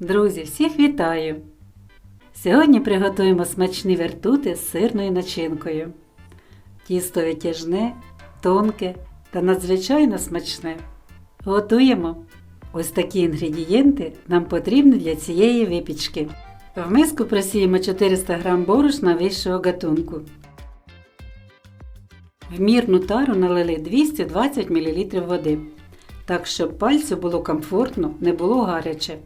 Друзі, всіх вітаю! Сьогодні приготуємо смачні вертути з сирною начинкою. Тісто витяжне, тонке та надзвичайно смачне. Готуємо! Ось такі інгредієнти нам потрібні для цієї випічки. В миску просіємо 400 г борошна вищого гатунку. В мірну тару налили 220 мл води, так щоб пальцю було комфортно, не було гаряче.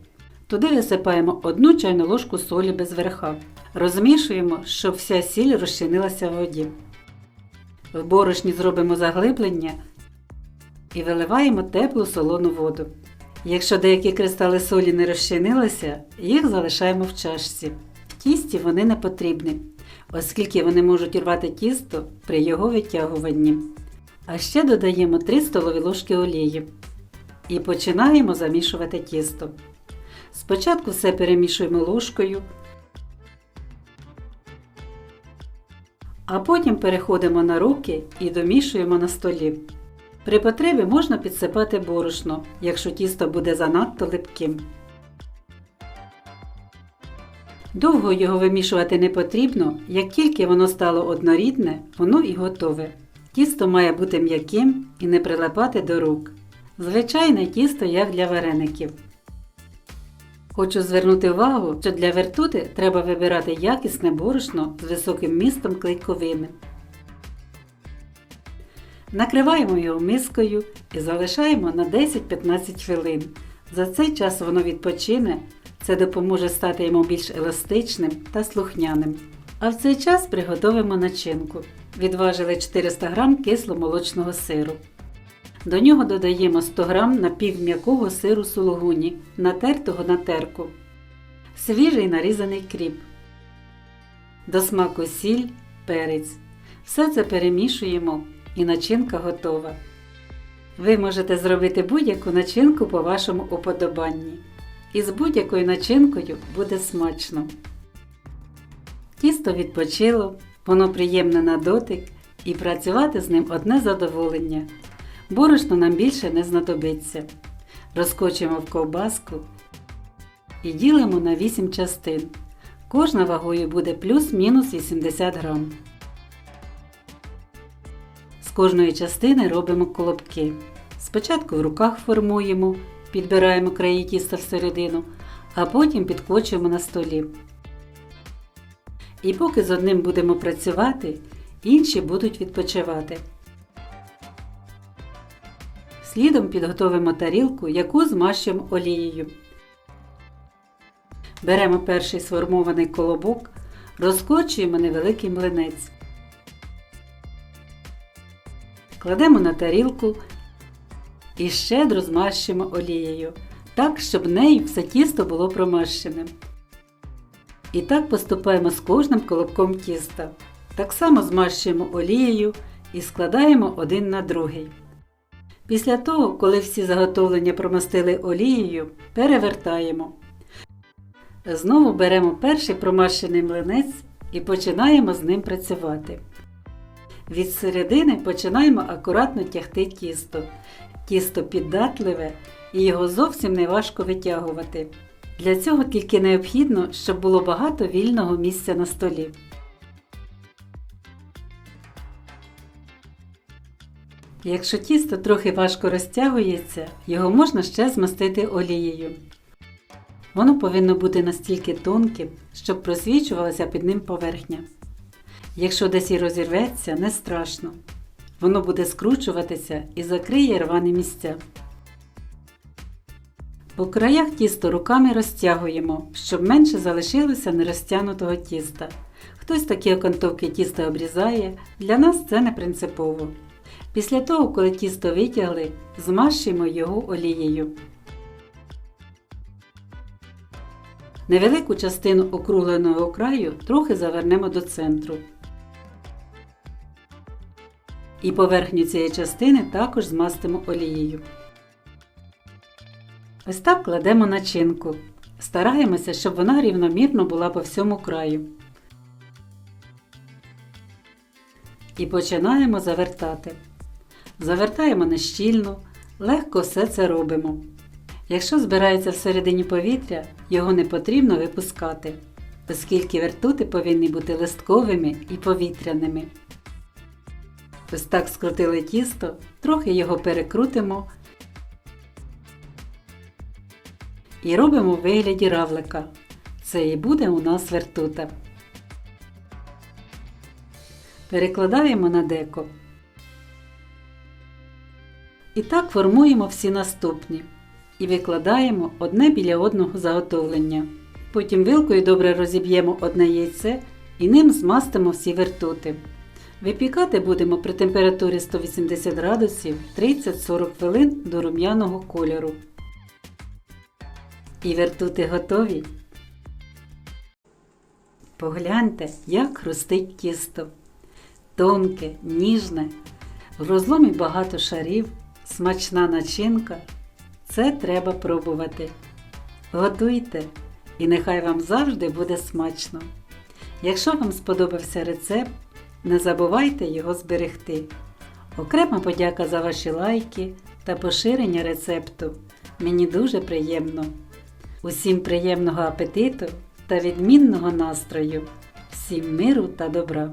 Туди висипаємо 1 чайну ложку солі без верха. Розмішуємо, щоб вся сіль розчинилася в воді. В борошні зробимо заглиблення і виливаємо теплу солону воду. Якщо деякі кристали солі не розчинилися, їх залишаємо в чашці. В тісті вони не потрібні, оскільки вони можуть рвати тісто при його витягуванні. А ще додаємо 3 столові ложки олії і починаємо замішувати тісто. Спочатку все перемішуємо ложкою, а потім переходимо на руки і домішуємо на столі. При потребі можна підсипати борошно, якщо тісто буде занадто липким. Довго його вимішувати не потрібно, як тільки воно стало однорідне, воно і готове. Тісто має бути м'яким і не прилипати до рук. Звичайне тісто як для вареників. Хочу звернути увагу, що для вертути треба вибирати якісне борошно з високим містом клейковини. Накриваємо його мискою і залишаємо на 10-15 хвилин. За цей час воно відпочине, це допоможе стати йому більш еластичним та слухняним. А в цей час приготуємо начинку. Відважили 400 г кисломолочного сиру. До нього додаємо 100 г напівм'якого сиру сулугуні, натертого на терку, свіжий нарізаний кріп, до смаку сіль, перець. Все це перемішуємо і начинка готова. Ви можете зробити будь-яку начинку по вашому уподобанні. І з будь-якою начинкою буде смачно. Тісто відпочило, воно приємне на дотик і працювати з ним одне задоволення. Борошно нам більше не знадобиться. Розкочуємо в ковбаску і ділимо на 8 частин. Кожна вагою буде плюс-мінус 80 грам. З кожної частини робимо колобки. Спочатку в руках формуємо, підбираємо краї тіста всередину, а потім підкочуємо на столі. І поки з одним будемо працювати, інші будуть відпочивати. Слідом підготовимо тарілку, яку змащуємо олією. Беремо перший сформований колобок, розкочуємо невеликий млинець. Кладемо на тарілку і щедро змащуємо олією, так, щоб нею все тісто було промащеним. І так поступаємо з кожним колобком тіста. Так само змащуємо олією і складаємо один на другий. Після того, коли всі заготовлення промастили олією, перевертаємо. Знову беремо перший промащений млинець і починаємо з ним працювати. Від середини починаємо акуратно тягти тісто. Тісто піддатливе і його зовсім не важко витягувати. Для цього тільки необхідно, щоб було багато вільного місця на столі. Якщо тісто трохи важко розтягується, його можна ще змастити олією. Воно повинно бути настільки тонким, щоб просвічувалася під ним поверхня. Якщо десь і розірветься, не страшно. Воно буде скручуватися і закриє рвані місця. По краях тісто руками розтягуємо, щоб менше залишилося нерозтягнутого тіста. Хтось такі окантовки тіста обрізає, для нас це не принципово. Після того, коли тісто витягли, змащуємо його олією. Невелику частину округленого краю трохи завернемо до центру. І поверхню цієї частини також змастимо олією. Ось так кладемо начинку. Стараємося, щоб вона рівномірно була по всьому краю. І починаємо завертати. Завертаємо нещільно, легко все це робимо. Якщо збирається всередині повітря, його не потрібно випускати, оскільки вертути повинні бути листковими і повітряними. Ось так скрутили тісто, трохи його перекрутимо і робимо в вигляді равлика. Це і буде у нас вертута. Перекладаємо на деко. І так формуємо всі наступні. І викладаємо одне біля одного заготовлення. Потім вилкою добре розіб'ємо одне яйце і ним змастимо всі вертути. Випікати будемо при температурі 180 градусів 30-40 хвилин до рум'яного кольору. І вертути готові. Погляньте, як хрустить тісто. Тонке, ніжне, в розломі багато шарів, смачна начинка. Це треба пробувати. Готуйте, і нехай вам завжди буде смачно. Якщо вам сподобався рецепт, не забувайте його зберегти. Окрема подяка за ваші лайки та поширення рецепту. Мені дуже приємно. Усім приємного апетиту та відмінного настрою, всім миру та добра!